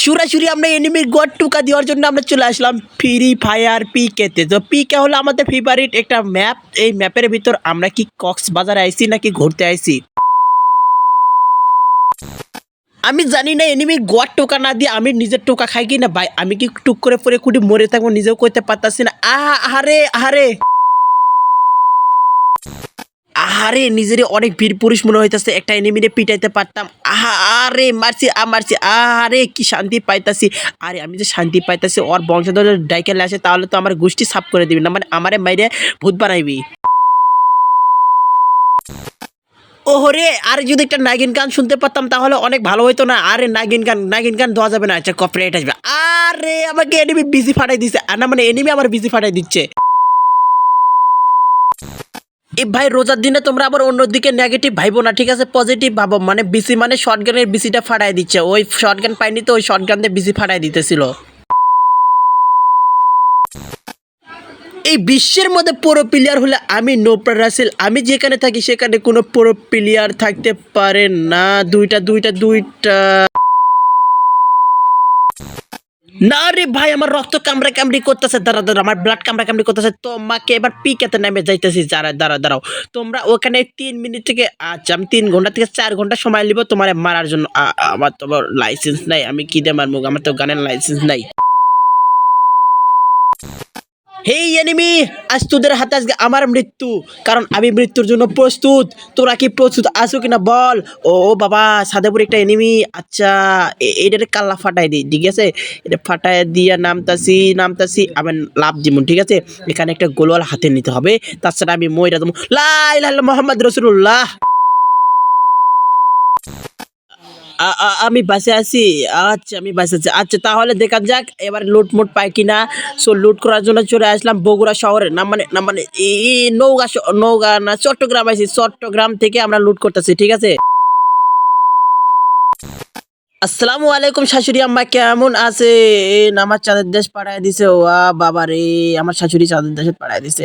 সুরাসুরি আমরা এনিমির গড টুকা দেওয়ার জন্য আমরা চলে আসলাম ফ্রি ফায়ার পি পিকেতে তো। পিকে হলো আমাদের ফেভারিট একটা ম্যাপ এই ম্যাপের ভিতর আমরা কি কক্সবাজারে আইছি নাকি ঘুরতে আইছি আমি জানি না এনিমি গড টোকা না দিয়ে আমি নিজের টোকা খাই কি না ভাই। আমি কি টুক করে পরে কুটি মরে থাকব নিজেও করতে পারতাছি না। আহা, আহারে আহারে। আহারে, নিজেরই অনেক বীর পুরুষ মনে হইতাছে, একটা এনিমিরে পিটাইতে পারতাম। আহা, আরে, মারছি, আ, মারছি আরে কি শান্তি পাইতাছি। আরে, আমি যে শান্তি পাইতাছি, ওর বংশধর ডাইকেলে আসে, তাহলে তো আমার গোষ্ঠী সাফ করে দিবি, না মানে আমারে মাইরে ভূত বানাইবি। ওহরে, আর, যদি একটা নাগিন গান শুনতে পারতাম, তাহলে অনেক ভালো হইতো না। আরে, নাগিন গান নাগিন গান দেওয়া যাবে না আচ্ছা কপিরাইট আসবে। আরে, আমাকে এনিমি বিজি ফাটাই দিচ্ছে আর না মানে এনিমি আমার বিজি ফাটাই দিচ্ছে। এ ভাই, রোজার দিনে তোমরা আবার অন্যদিকে নেগেটিভ ভাইবো না, ঠিক আছে? পজিটিভ ভাবো মানে বিসি মানে শর্ট গানের বিসিটা ফাটাই দিচ্ছে। ওই শর্ট গান পাইনি তো, ওই শর্ট গান দিয়ে বিসি ফাটাই দিতেছিল। এই বিশ্বের মধ্যে পুরো প্লেয়ার হলে আমি নোপ্রা রাসেল আমি যেখানে থাকি সেখানে কোনো পুরো প্লেয়ার থাকতে পারে না। দুইটা দুইটা দুইটা না রে ভাই, আমার রক্ত কামড়া কামড়ি করতেছে। দাঁড়া দাঁড়া আমার ব্লাড কামড়া কামড়ি করতেছে। তোমাকে এবার পিকেতে নেমে যাইতেছি। যারা দাঁড়া দাঁড়াও। তোমরা ওখানে তিন মিনিট থেকে আচ্ছা আমি তিন ঘণ্টা থেকে চার ঘণ্টা সময় নিব তোমার মারার জন্য। আমার তোমার লাইসেন্স নাই। আমি কি দিয়ে মারবো? আমার তো গানের লাইসেন্স নাই। হেই এনিমি আজ তোদের হাতে আজকে আমার মৃত্যু। কারণ আমি মৃত্যুর জন্য প্রস্তুত। তোরা কি প্রস্তুত আছো কিনা বল। ও বাবা, সাদেপুর একটা এনিমি আচ্ছা এ- এটারে কাল্লা ফাটাই দিই, ঠিক আছে? এটা ফাটাই দিয়া নামতাছি নামতাছি, আমি লাভ জীবন ঠিক আছে? এখানে একটা গোলওয়াল হাতে নিতে হবে। তাছাড়া আমি ময়রা দেবো। লাই মোহাম্মদ রসুল্লাহ আ- আ- আমি বাসে আছি। আচ্ছা আমি বাসে আছি। আচ্ছা তাহলে দেখা যাক এবার লুট মুট পাই কিনা। সো লুট করার জন্য চলে আসলাম বগুড়া শহরে। না মানে না মানে এই নৌগা নৌগা না, চট্টগ্রাম আছি চট্টগ্রাম থেকে আমরা লুট করতেছি, ঠিক আছে? আসসালামু আলাইকুম শাশুড়ি আম্মা, কেমন আছে আমার চাঁদের দেশ পাঠায় দিছে। ওয়া বাবা রে আমার শাশুড়ি চাঁদের দেশে পাঠায় দিছে।